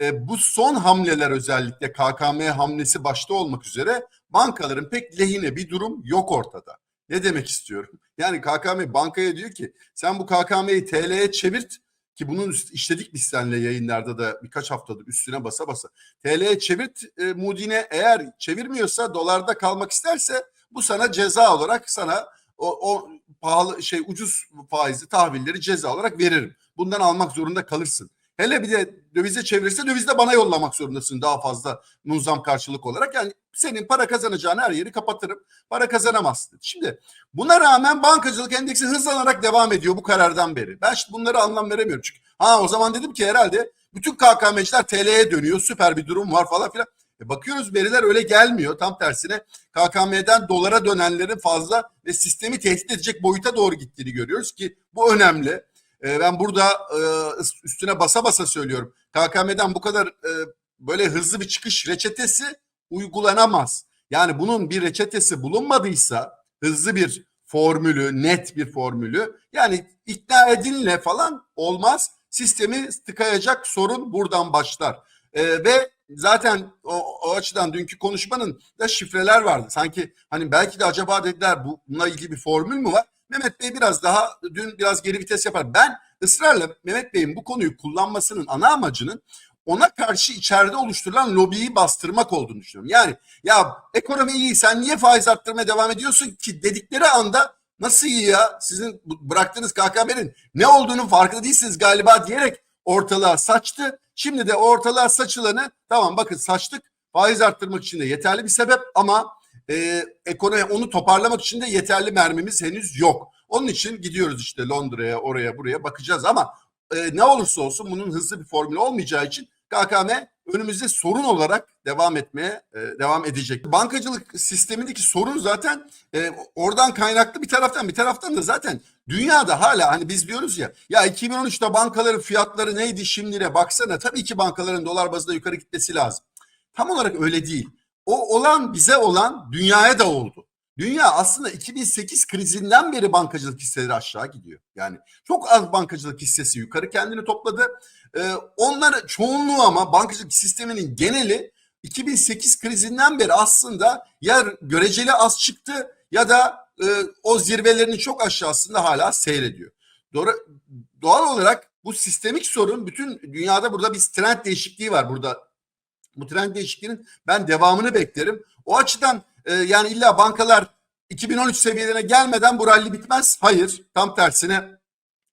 e, bu son hamleler özellikle KKM hamlesi başta olmak üzere bankaların pek lehine bir durum yok ortada. Ne demek istiyorum? Yani KKM bankaya diyor ki sen bu KKM'yi TL'ye çevirt ki bunun işledik biz seninle yayınlarda da birkaç haftadır üstüne basa basa. TL'ye çevirt e, Moody'ne eğer çevirmiyorsa dolarda kalmak isterse bu sana ceza olarak sana o, o pahalı şey ucuz faizli tahvilleri ceza olarak veririm. Bundan almak zorunda kalırsın. Hele bir de dövize çevirirse dövizde bana yollamak zorundasın daha fazla munzam karşılık olarak. Yani senin para kazanacağın her yeri kapatırım. Para kazanamazsın. Şimdi buna rağmen bankacılık endeksi hızlanarak devam ediyor bu karardan beri. Ben şimdi bunlara anlam veremiyorum çünkü. Ha o zaman dedim ki herhalde bütün KKM'ciler TL'ye dönüyor. Süper bir durum var falan filan. E bakıyoruz veriler öyle gelmiyor. Tam tersine KKM'den dolara dönenlerin fazla ve sistemi tehdit edecek boyuta doğru gittiğini görüyoruz ki bu önemli. E, ben burada e, üstüne basa basa söylüyorum. KKM'den bu kadar e, böyle hızlı bir çıkış reçetesi uygulanamaz. Yani bunun bir reçetesi bulunmadıysa hızlı bir formülü, net bir formülü yani ikna edinle falan olmaz. Sistemi tıkayacak sorun buradan başlar. E, ve zaten o, o açıdan dünkü konuşmanın da şifreler vardı. Sanki hani belki de acaba dediler bununla ilgili bir formül mü var? Mehmet Bey biraz daha dün biraz geri vites yapar. Ben ısrarla Mehmet Bey'in bu konuyu kullanmasının ana amacının ona karşı içeride oluşturulan lobiyi bastırmak olduğunu düşünüyorum. Yani ya ekonomi iyi sen niye faiz arttırmaya devam ediyorsun ki dedikleri anda nasıl iyi ya sizin bıraktığınız KKM'nin ne olduğunun farkında değilsiniz galiba diyerek ortalığa saçtı. Şimdi de ortalığa saçılanı tamam bakın saçtık faiz arttırmak için de yeterli bir sebep ama e, ekonomi onu toparlamak için de yeterli mermimiz henüz yok. Onun için gidiyoruz işte Londra'ya oraya buraya bakacağız ama e, ne olursa olsun bunun hızlı bir formül olmayacağı için KKM önümüzde sorun olarak devam etmeye e, devam edecek. Bankacılık sistemindeki sorun zaten e, oradan kaynaklı bir taraftan bir taraftan da zaten dünyada hala hani biz diyoruz ya ya 2013'te bankaların fiyatları neydi şimdire baksana tabii ki bankaların dolar bazında yukarı gitmesi lazım. Tam olarak öyle değil. O olan bize olan dünyaya da oldu. Dünya aslında 2008 krizinden beri bankacılık hisseleri aşağı gidiyor. Yani çok az bankacılık hissesi yukarı kendini topladı. Ee, onlar çoğunluğu ama bankacılık sisteminin geneli 2008 krizinden beri aslında ya göreceli az çıktı ya da e, o zirvelerinin çok aşağısında hala seyrediyor. Doğru, doğal olarak bu sistemik sorun bütün dünyada burada bir trend değişikliği var burada. Bu trend değişikliğinin ben devamını beklerim. O açıdan e, yani illa bankalar 2013 seviyelerine gelmeden bu ralli bitmez. Hayır tam tersine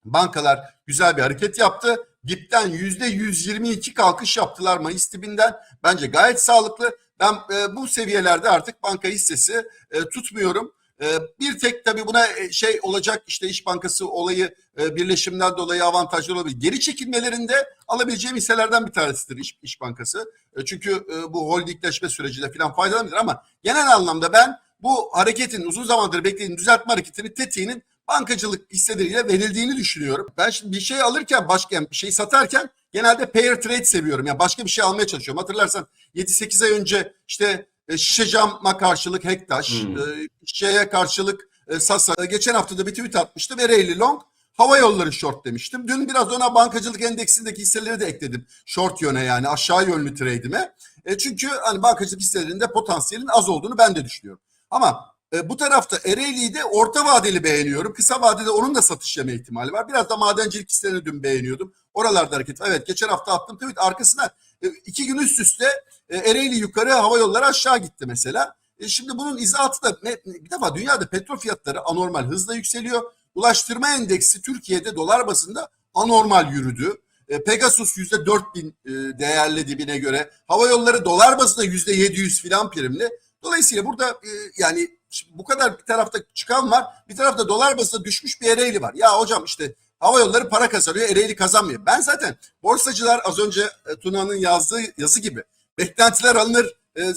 bankalar güzel bir hareket yaptı. Dipten yüzde 122 kalkış yaptılar Mayıs dibinden. Bence gayet sağlıklı. Ben e, bu seviyelerde artık banka hissesi e, tutmuyorum. E, bir tek tabii buna e, şey olacak işte İş Bankası olayı e, birleşimden dolayı avantajlı olabilir. Geri çekilmelerinde alabileceğim hisselerden bir tanesidir İş, İş Bankası. E, çünkü bu holdingleşme süreciyle falan faydalanabilir ama genel anlamda ben bu hareketin uzun zamandır beklediğim düzeltme hareketinin tetiğinin bankacılık hisseleriyle verildiğini düşünüyorum. Ben şimdi bir şey alırken başka bir şey satarken genelde pair trade seviyorum. Yani başka bir şey almaya çalışıyorum. Hatırlarsan 7-8 ay önce işte e, şişe cama karşılık Hektaş, hmm. e, şişeye karşılık e, Sasa. E, geçen hafta da bir tweet atmıştı ve Rayleigh Long hava yolları short demiştim. Dün biraz ona bankacılık endeksindeki hisseleri de ekledim. Short yöne yani aşağı yönlü trade'ime. E, çünkü hani bankacılık hisselerinde potansiyelin az olduğunu ben de düşünüyorum. Ama e, bu tarafta Ereğli'yi de orta vadeli beğeniyorum. Kısa vadede onun da satış yeme ihtimali var. Biraz da madencilik hisselerini dün beğeniyordum. Oralarda hareket. Evet geçen hafta attım tweet arkasına e, iki gün üst üste e, Ereğli yukarı hava yolları aşağı gitti mesela. E, şimdi bunun izahatı da bir defa dünyada petrol fiyatları anormal hızla yükseliyor. Ulaştırma endeksi Türkiye'de dolar bazında anormal yürüdü. E, Pegasus yüzde dört bin e, değerli dibine göre. Hava yolları dolar bazında yüzde yedi yüz filan primli. Dolayısıyla burada e, yani bu kadar bir tarafta çıkan var. Bir tarafta dolar bazında düşmüş bir Ereğli var. Ya hocam işte hava yolları para kazanıyor, Ereğli kazanmıyor. Ben zaten borsacılar az önce e, Tuna'nın yazdığı yazı gibi beklentiler alınır, e,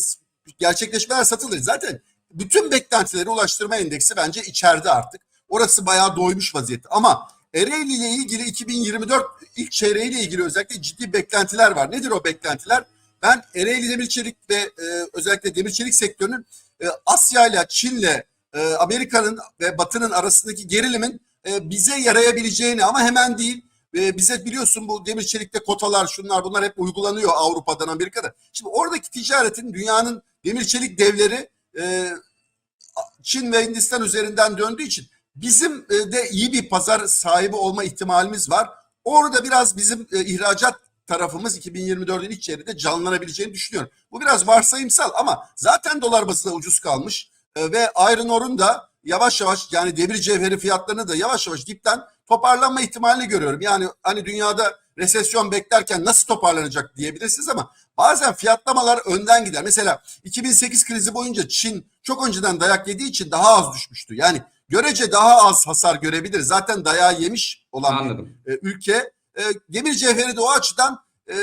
gerçekleşmeler satılır. Zaten bütün beklentileri ulaştırma endeksi bence içeride artık. Orası bayağı doymuş vaziyette. Ama Ereğli ile ilgili 2024 ilk çeyreğiyle ilgili özellikle ciddi beklentiler var. Nedir o beklentiler? Ben Ereğli Demir Çelik ve e, özellikle demir çelik sektörünün e, Asya ile Çin'le e, Amerika'nın ve Batı'nın arasındaki gerilimin e, bize yarayabileceğini ama hemen değil e, bize biliyorsun bu demir çelikte kotalar şunlar bunlar hep uygulanıyor Avrupa'dan Amerika'da. Şimdi oradaki ticaretin dünyanın demir çelik devleri e, Çin ve Hindistan üzerinden döndüğü için bizim e, de iyi bir pazar sahibi olma ihtimalimiz var. Orada biraz bizim e, ihracat tarafımız 2024'ün ilk çeyreğinde canlanabileceğini düşünüyorum. Bu biraz varsayımsal ama zaten dolar bazında ucuz kalmış e, ve iron ore'un da yavaş yavaş yani demir cevheri fiyatlarını da yavaş yavaş dipten toparlanma ihtimalini görüyorum. Yani hani dünyada resesyon beklerken nasıl toparlanacak diyebilirsiniz ama bazen fiyatlamalar önden gider. Mesela 2008 krizi boyunca Çin çok önceden dayak yediği için daha az düşmüştü. Yani görece daha az hasar görebilir. Zaten dayağı yemiş olan bir Anladım. e, ülke. E, demir cevheri de o açıdan e,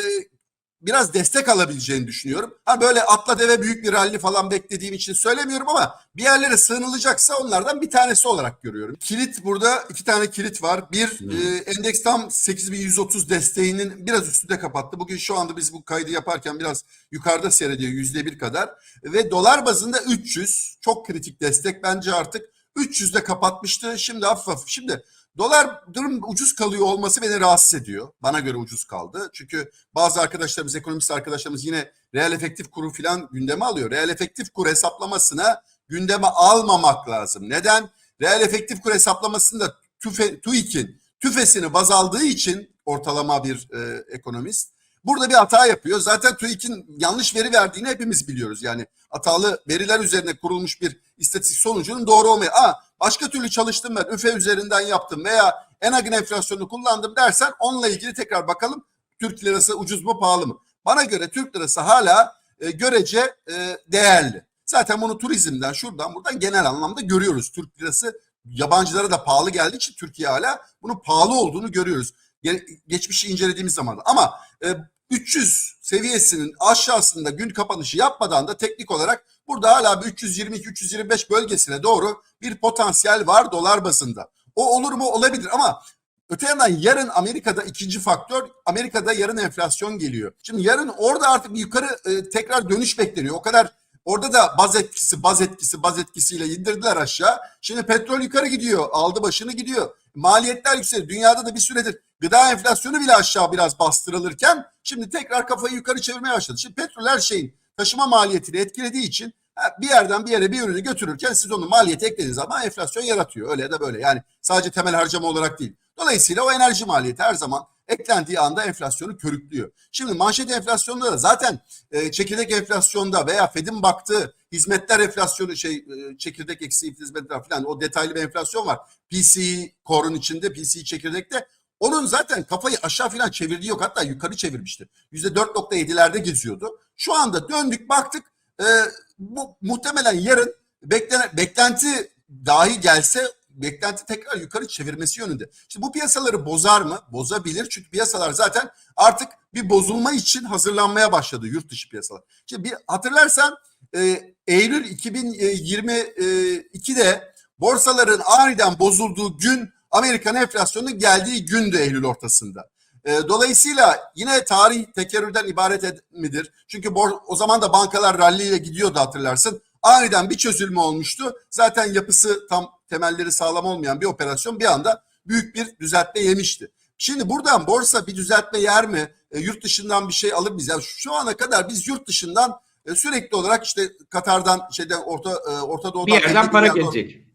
biraz destek alabileceğini düşünüyorum. Ha böyle atla deve büyük bir rally falan beklediğim için söylemiyorum ama bir yerlere sığınılacaksa onlardan bir tanesi olarak görüyorum. Kilit burada iki tane kilit var. Bir Hmm. e, endeks tam 8130 desteğinin biraz üstünde kapattı. Bugün şu anda biz bu kaydı yaparken biraz yukarıda seyrediyor yüzde bir kadar. Ve dolar bazında 300 çok kritik destek bence artık 300'de kapatmıştı. Şimdi hafif hafif. Şimdi dolar durum ucuz kalıyor olması beni rahatsız ediyor. Bana göre ucuz kaldı. Çünkü bazı arkadaşlarımız, ekonomist arkadaşlarımız yine reel efektif kuru falan gündeme alıyor. Reel efektif kur hesaplamasına gündeme almamak lazım. Neden? Reel efektif kur hesaplamasında TÜFE, TÜİK'in tüfesini baz aldığı için ortalama bir e, ekonomist burada bir hata yapıyor. Zaten TÜİK'in yanlış veri verdiğini hepimiz biliyoruz. Yani hatalı veriler üzerine kurulmuş bir istatistik sonucunun doğru olmayı. Aa, başka türlü çalıştım ben üfe üzerinden yaptım veya Enag'ın enflasyonunu kullandım dersen onunla ilgili tekrar bakalım Türk lirası ucuz mu pahalı mı? Bana göre Türk lirası hala e, görece e, değerli. Zaten bunu turizmden şuradan buradan genel anlamda görüyoruz. Türk lirası yabancılara da pahalı geldiği için Türkiye hala bunun pahalı olduğunu görüyoruz. Ge- geçmişi incelediğimiz zaman. Ama e, 300 seviyesinin aşağısında gün kapanışı yapmadan da teknik olarak burada hala bir 322-325 bölgesine doğru bir potansiyel var dolar bazında. O olur mu? Olabilir ama Öte yandan yarın Amerika'da ikinci faktör Amerika'da yarın enflasyon geliyor. Şimdi yarın orada artık yukarı e, tekrar dönüş bekleniyor. O kadar orada da baz etkisi baz etkisi baz etkisiyle indirdiler aşağı. Şimdi petrol yukarı gidiyor. Aldı başını gidiyor. Maliyetler yükseliyor. Dünyada da bir süredir gıda enflasyonu bile aşağı biraz bastırılırken şimdi tekrar kafayı yukarı çevirmeye başladı. Şimdi petrol her şeyin taşıma maliyetini etkilediği için bir yerden bir yere bir ürünü götürürken siz onun maliyeti eklediğiniz zaman enflasyon yaratıyor. Öyle ya da böyle. Yani sadece temel harcama olarak değil. Dolayısıyla o enerji maliyeti her zaman eklendiği anda enflasyonu körüklüyor. Şimdi manşet enflasyonda da zaten e, çekirdek enflasyonda veya Fed'in baktığı hizmetler enflasyonu şey e, çekirdek eksi hizmetler falan o detaylı bir enflasyon var. PCE core'un içinde PCE çekirdekte onun zaten kafayı aşağı falan çevirdiği yok. Hatta yukarı çevirmişti. %4.7'lerde geziyordu. Şu anda döndük baktık e, bu muhtemelen yarın beklenen, beklenti dahi gelse beklenti tekrar yukarı çevirmesi yönünde. Şimdi bu piyasaları bozar mı? Bozabilir. Çünkü piyasalar zaten artık bir bozulma için hazırlanmaya başladı yurt dışı piyasalar. Şimdi bir hatırlarsan e, Eylül 2022'de borsaların aniden bozulduğu gün Amerikan enflasyonu geldiği gündü Eylül ortasında. E, dolayısıyla yine tarih tekerrürden ibaret midir? Çünkü o zaman da bankalar ralliyle gidiyordu hatırlarsın. Aniden bir çözülme olmuştu. Zaten yapısı tam temelleri sağlam olmayan bir operasyon bir anda büyük bir düzeltme yemişti. Şimdi buradan borsa bir düzeltme yer mi? E, yurt dışından bir şey alır mıyız? Yani şu ana kadar biz yurt dışından e, sürekli olarak işte Katar'dan şeyden Orta e, Orta Doğu'dan Bir yerden 50 para gelecek.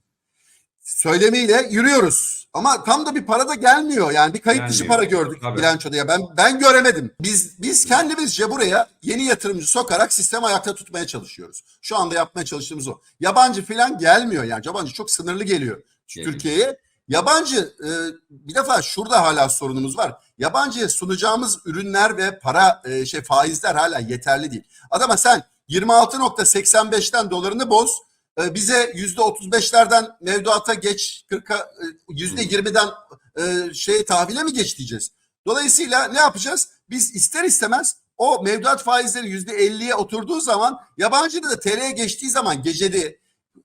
Söylemiyle yürüyoruz. Ama tam da bir para da gelmiyor. Yani bir kayıt dışı Gelmiyor. para gördük Tabii. bilançoda. Ya ben ben göremedim. Biz biz kendimizce buraya yeni yatırımcı sokarak sistemi ayakta tutmaya çalışıyoruz. Şu anda yapmaya çalıştığımız o. Yabancı falan gelmiyor yani. Yabancı çok sınırlı Geliyor. Türkiye'ye. Yabancı e, bir defa şurada hala sorunumuz var. Yabancıya sunacağımız ürünler ve para e, şey faizler hala yeterli değil. Adama sen 26.85'ten dolarını boz. E, bize %35'lerden mevduata geç 40'a e, %20'den e, şey tahvile mi geç diyeceğiz. Dolayısıyla ne yapacağız? Biz ister istemez o mevduat faizleri %50'ye oturduğu zaman yabancı da TL'ye geçtiği zaman gecede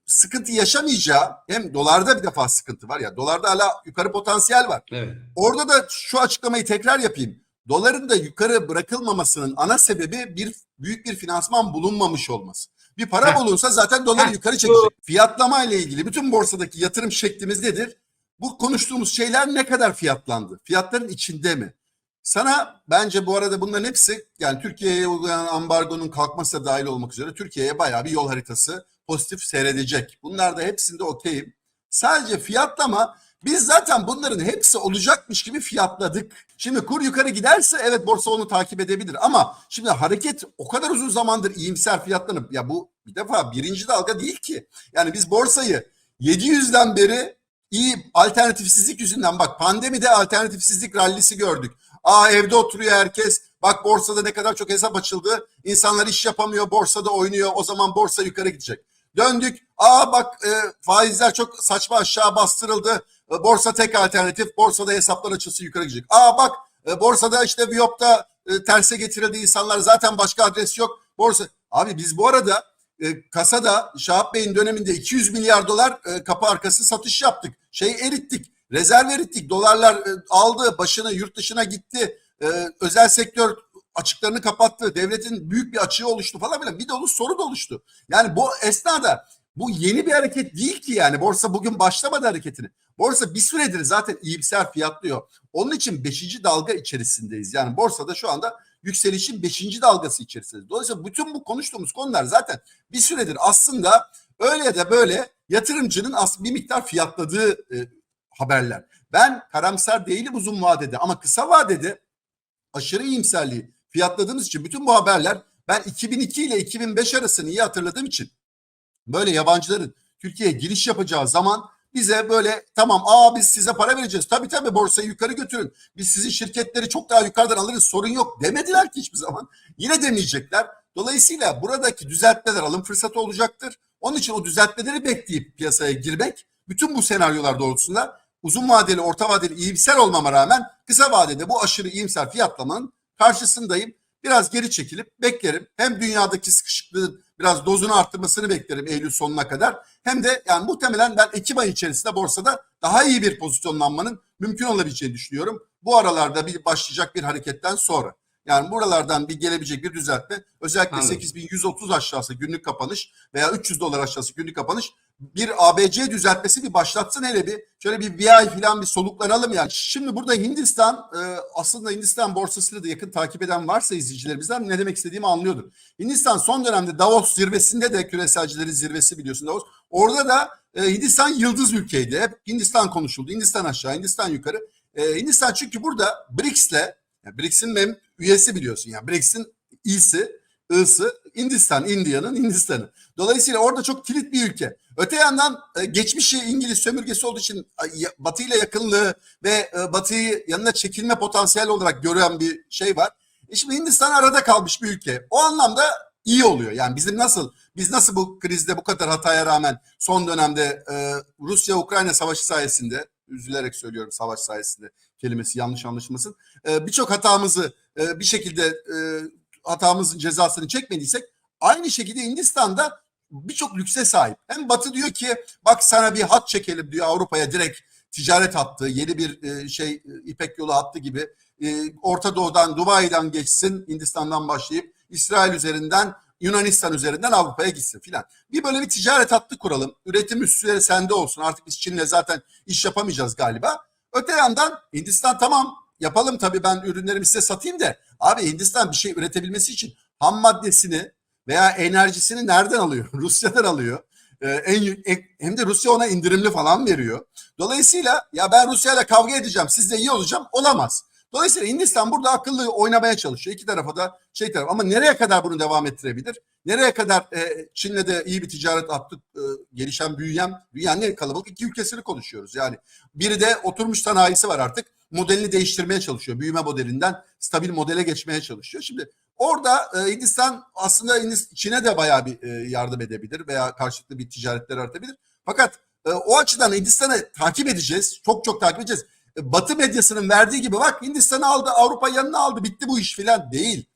sıkıntı yaşamayacağı hem dolarda bir defa sıkıntı var ya dolarda hala yukarı potansiyel var. Evet. Orada da şu açıklamayı tekrar yapayım. Doların da yukarı bırakılmamasının ana sebebi bir büyük bir finansman bulunmamış olması. Bir para Heh. bulunsa zaten doları Heh. yukarı çekecek. Fiyatlama ile ilgili bütün borsadaki yatırım şeklimiz nedir? bu konuştuğumuz şeyler ne kadar fiyatlandı? Fiyatların içinde mi? Sana bence bu arada bunların hepsi yani Türkiye'ye uygulanan ambargonun kalkması da dahil olmak üzere Türkiye'ye bayağı bir yol haritası pozitif seyredecek. Bunlar da hepsinde okeyim. Sadece fiyatlama biz zaten bunların hepsi olacakmış gibi fiyatladık. Şimdi kur yukarı giderse evet borsa onu takip edebilir ama şimdi hareket o kadar uzun zamandır iyimser fiyatlanıp ya bu bir defa birinci dalga değil ki. Yani biz borsayı 700'den beri iyi alternatifsizlik yüzünden bak pandemide alternatifsizlik rallisi gördük. Aa evde oturuyor herkes. Bak borsada ne kadar çok hesap açıldı. İnsanlar iş yapamıyor, borsada oynuyor. O zaman borsa yukarı gidecek. Döndük. Aa bak e, faizler çok saçma aşağı bastırıldı. E, borsa tek alternatif. Borsada hesaplar açılsın yukarı gidecek. Aa bak e, borsada işte Viyop'ta e, terse getirildi insanlar. Zaten başka adres yok. Borsa. Abi biz bu arada e, kasada Şahap Bey'in döneminde 200 milyar dolar e, kapı arkası satış yaptık. Şey erittik. Rezerv erittik. Dolarlar e, aldı başını yurt dışına gitti. E, özel sektör açıklarını kapattı. Devletin büyük bir açığı oluştu falan filan. Bir dolu soru da oluştu. Yani bu esnada bu yeni bir hareket değil ki yani. Borsa bugün başlamadı hareketini. Borsa bir süredir zaten iyimser fiyatlıyor. Onun için 5. dalga içerisindeyiz. Yani borsada şu anda yükselişin 5. dalgası içerisindeyiz. Dolayısıyla bütün bu konuştuğumuz konular zaten bir süredir aslında öyle ya da böyle yatırımcının bir miktar fiyatladığı e, haberler. Ben karamsar değilim uzun vadede ama kısa vadede aşırı iyimserliği fiyatladığımız için bütün bu haberler ben 2002 ile 2005 arasını iyi hatırladığım için böyle yabancıların Türkiye'ye giriş yapacağı zaman bize böyle tamam aa biz size para vereceğiz. Tabii tabii borsayı yukarı götürün. Biz sizin şirketleri çok daha yukarıdan alırız sorun yok demediler ki hiçbir zaman. Yine demeyecekler. Dolayısıyla buradaki düzeltmeler alım fırsatı olacaktır. Onun için o düzeltmeleri bekleyip piyasaya girmek bütün bu senaryolar doğrultusunda uzun vadeli, orta vadeli iyimser olmama rağmen kısa vadede bu aşırı iyimser fiyatlamanın karşısındayım. Biraz geri çekilip beklerim. Hem dünyadaki sıkışıklığın biraz dozunu arttırmasını beklerim Eylül sonuna kadar. Hem de yani muhtemelen ben Ekim ayı içerisinde borsada daha iyi bir pozisyonlanmanın mümkün olabileceğini düşünüyorum. Bu aralarda bir başlayacak bir hareketten sonra. Yani buralardan bir gelebilecek bir düzeltme özellikle Anladım. 8130 aşağısı günlük kapanış veya 300 dolar aşağısı günlük kapanış bir ABC düzeltmesi bir başlatsın hele bir. Şöyle bir bir falan bir soluklanalım yani. Şimdi burada Hindistan e, aslında Hindistan borsasını da yakın takip eden varsa izleyicilerimizden ne demek istediğimi anlıyordur. Hindistan son dönemde Davos zirvesinde de küreselcilerin zirvesi biliyorsun Davos. Orada da e, Hindistan yıldız ülkeydi. Hep Hindistan konuşuldu. Hindistan aşağı, Hindistan yukarı. E, Hindistan çünkü burada BRICS'le yani BRICS'in mem üyesi biliyorsun. Yani BRICS'in iyisi, ısı Hindistan, India'nın Hindistan'ı. Dolayısıyla orada çok kilit bir ülke. Öte yandan e, geçmişi İngiliz sömürgesi olduğu için Batı ile yakınlığı ve e, Batı'yı yanına çekilme potansiyel olarak gören bir şey var. E şimdi Hindistan arada kalmış bir ülke. O anlamda iyi oluyor. Yani bizim nasıl biz nasıl bu krizde bu kadar hataya rağmen son dönemde e, Rusya-Ukrayna savaşı sayesinde üzülerek söylüyorum savaş sayesinde kelimesi yanlış anlaşılmasın. Birçok hatamızı bir şekilde e, hatamızın cezasını çekmediysek aynı şekilde Hindistan'da birçok lükse sahip. Hem Batı diyor ki bak sana bir hat çekelim diyor Avrupa'ya direkt ticaret hattı, yeni bir e, şey e, İpek yolu hattı gibi. E, Orta Doğu'dan, Dubai'den geçsin, Hindistan'dan başlayıp İsrail üzerinden, Yunanistan üzerinden Avrupa'ya gitsin filan. Bir böyle bir ticaret hattı kuralım. Üretim üstleri sende olsun. Artık biz Çin'le zaten iş yapamayacağız galiba. Öte yandan Hindistan tamam yapalım tabii ben ürünlerimi size satayım da abi Hindistan bir şey üretebilmesi için ham maddesini veya enerjisini nereden alıyor? Rusya'dan alıyor. Ee, en, en- hem de Rusya ona indirimli falan veriyor. Dolayısıyla ya ben Rusya'yla kavga edeceğim, sizle iyi olacağım olamaz. Dolayısıyla Hindistan burada akıllı oynamaya çalışıyor. İki tarafa da şey taraf ama nereye kadar bunu devam ettirebilir? Nereye kadar e, Çin'le de iyi bir ticaret attık, e, gelişen, büyüyen, dünyanın en kalabalık iki ülkesini konuşuyoruz. Yani biri de oturmuş sanayisi var artık. Modelini değiştirmeye çalışıyor. Büyüme modelinden stabil modele geçmeye çalışıyor. Şimdi orada e, Hindistan aslında Çin'e de bayağı bir e, yardım edebilir veya karşılıklı bir ticaretler artabilir. Fakat e, o açıdan Hindistan'ı takip edeceğiz. Çok çok takip edeceğiz. E, Batı medyasının verdiği gibi bak Hindistan'ı aldı, Avrupa yanına aldı, bitti bu iş filan değil.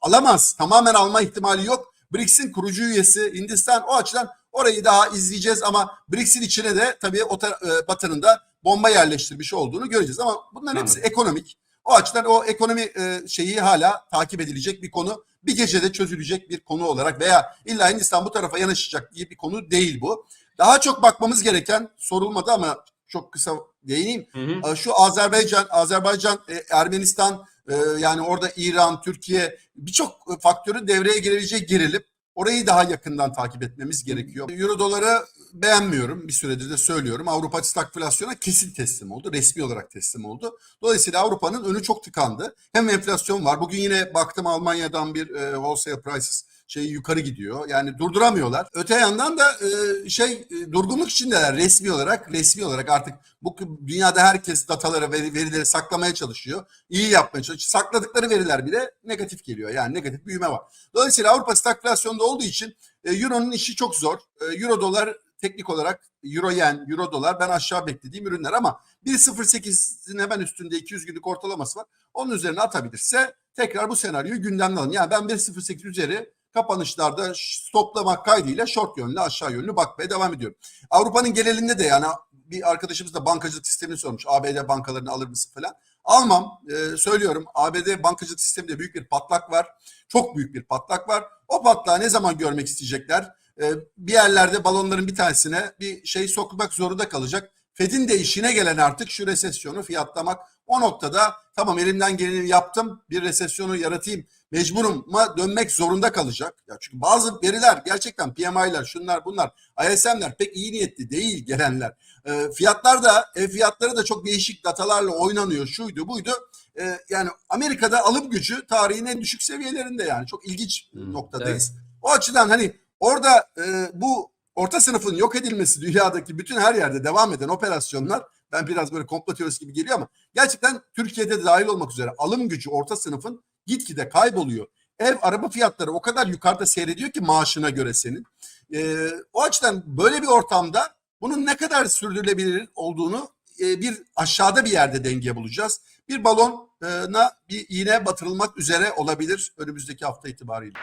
Alamaz. Tamamen alma ihtimali yok. BRICS'in kurucu üyesi Hindistan o açıdan orayı daha izleyeceğiz ama BRICS'in içine de tabii o e, Batı'nın da bomba yerleştirmiş olduğunu göreceğiz ama bunların hepsi ekonomik. O açıdan o ekonomi e, şeyi hala takip edilecek bir konu. Bir gecede çözülecek bir konu olarak veya illa Hindistan bu tarafa yanaşacak diye bir konu değil bu. Daha çok bakmamız gereken sorulmadı ama çok kısa değineyim. Hı hı. Ee, Şu Azerbaycan, Azerbaycan, e, Ermenistan e, yani orada İran, Türkiye birçok faktörü devreye girebilecek gerilim. Orayı daha yakından takip etmemiz gerekiyor. Euro doları beğenmiyorum. Bir süredir de söylüyorum. Avrupa stagflasyona kesin teslim oldu. Resmi olarak teslim oldu. Dolayısıyla Avrupa'nın önü çok tıkandı. Hem enflasyon var. Bugün yine baktım Almanya'dan bir e, wholesale prices şey yukarı gidiyor. Yani durduramıyorlar. Öte yandan da e, şey e, durgunluk içindeler resmi olarak. Resmi olarak artık bu dünyada herkes dataları, veri- verileri saklamaya çalışıyor. İyi yapmaya çalışıyor. Sakladıkları veriler bile negatif geliyor. Yani negatif büyüme var. Dolayısıyla Avrupa stagflasyonda olduğu için e, Euro'nun işi çok zor. E, Euro dolar teknik olarak Euro yen, Euro dolar ben aşağı beklediğim ürünler ama 1.08'in hemen üstünde 200 günlük ortalaması var. Onun üzerine atabilirse tekrar bu senaryoyu gündemden alın. Yani ben 1.08 üzeri kapanışlarda stoplamak kaydıyla short yönlü aşağı yönlü bakmaya devam ediyorum. Avrupa'nın genelinde de yani bir arkadaşımız da bankacılık sistemini sormuş. ABD bankalarını alır mısın falan. Almam. Ee, söylüyorum ABD bankacılık sisteminde büyük bir patlak var. Çok büyük bir patlak var. O patlağı ne zaman görmek isteyecekler? Ee, bir yerlerde balonların bir tanesine bir şey sokmak zorunda kalacak. Fed'in de işine gelen artık şu resesyonu fiyatlamak. O noktada tamam elimden geleni yaptım. Bir resesyonu yaratayım. Mecburuma dönmek zorunda kalacak. Ya çünkü bazı veriler gerçekten PMI'ler şunlar bunlar ISM'ler pek iyi niyetli değil gelenler. E, fiyatlar da ev fiyatları da çok değişik datalarla oynanıyor. Şuydu buydu. E, yani Amerika'da alım gücü tarihin en düşük seviyelerinde yani. Çok ilginç Hmm, noktadayız. O açıdan hani orada e, bu orta sınıfın yok edilmesi dünyadaki bütün her yerde devam eden operasyonlar ben biraz böyle komplo teorisi gibi geliyor ama gerçekten Türkiye'de de dahil olmak üzere alım gücü orta sınıfın gitgide kayboluyor. Ev araba fiyatları o kadar yukarıda seyrediyor ki maaşına göre senin. Ee, o açıdan böyle bir ortamda bunun ne kadar sürdürülebilir olduğunu e, bir aşağıda bir yerde denge bulacağız. Bir balona bir iğne batırılmak üzere olabilir önümüzdeki hafta itibariyle.